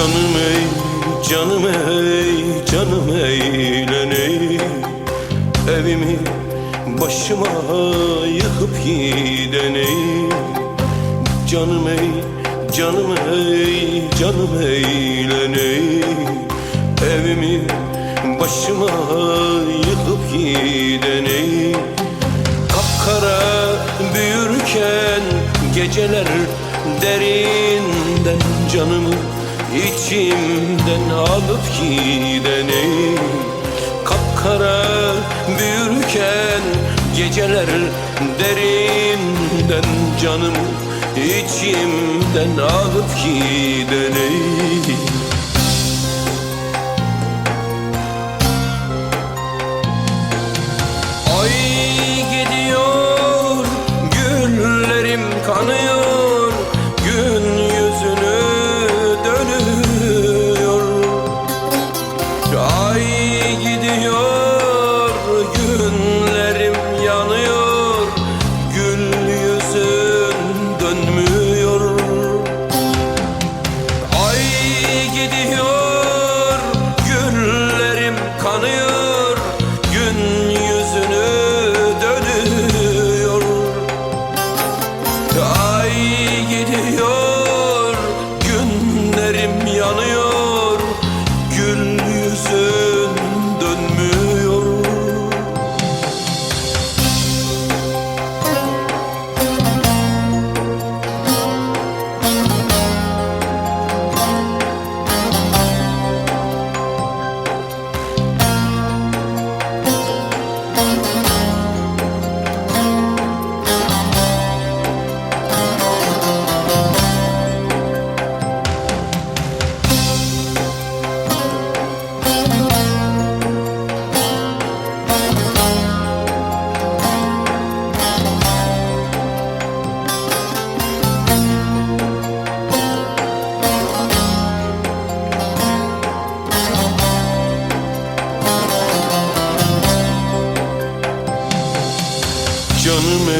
Canım ey, canım ey, canım eğleney. Evimi başıma yıkıp gideney Canım ey, canım ey, canım eğleney. Evimi başıma yıkıp gideney Kapkara büyürken geceler derinden canımı içimden alıp gideni Kapkara büyürken geceler derinden canımı içimden alıp gideni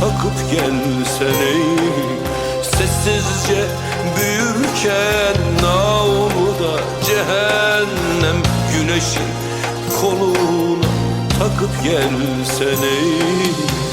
koluna takıp gelsene Sessizce büyürken avluda cehennem. Güneşi koluna takıp gelsene Ay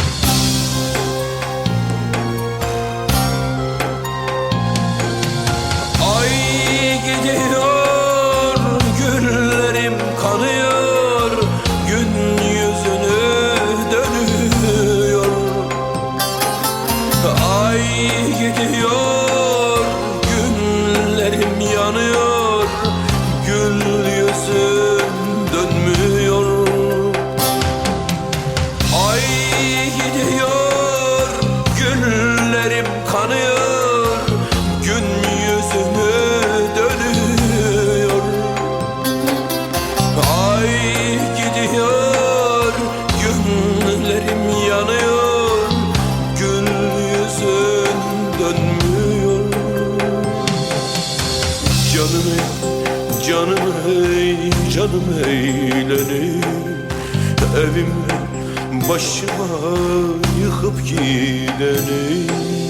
canım eğlenir. Evimi başıma yıkıp gideni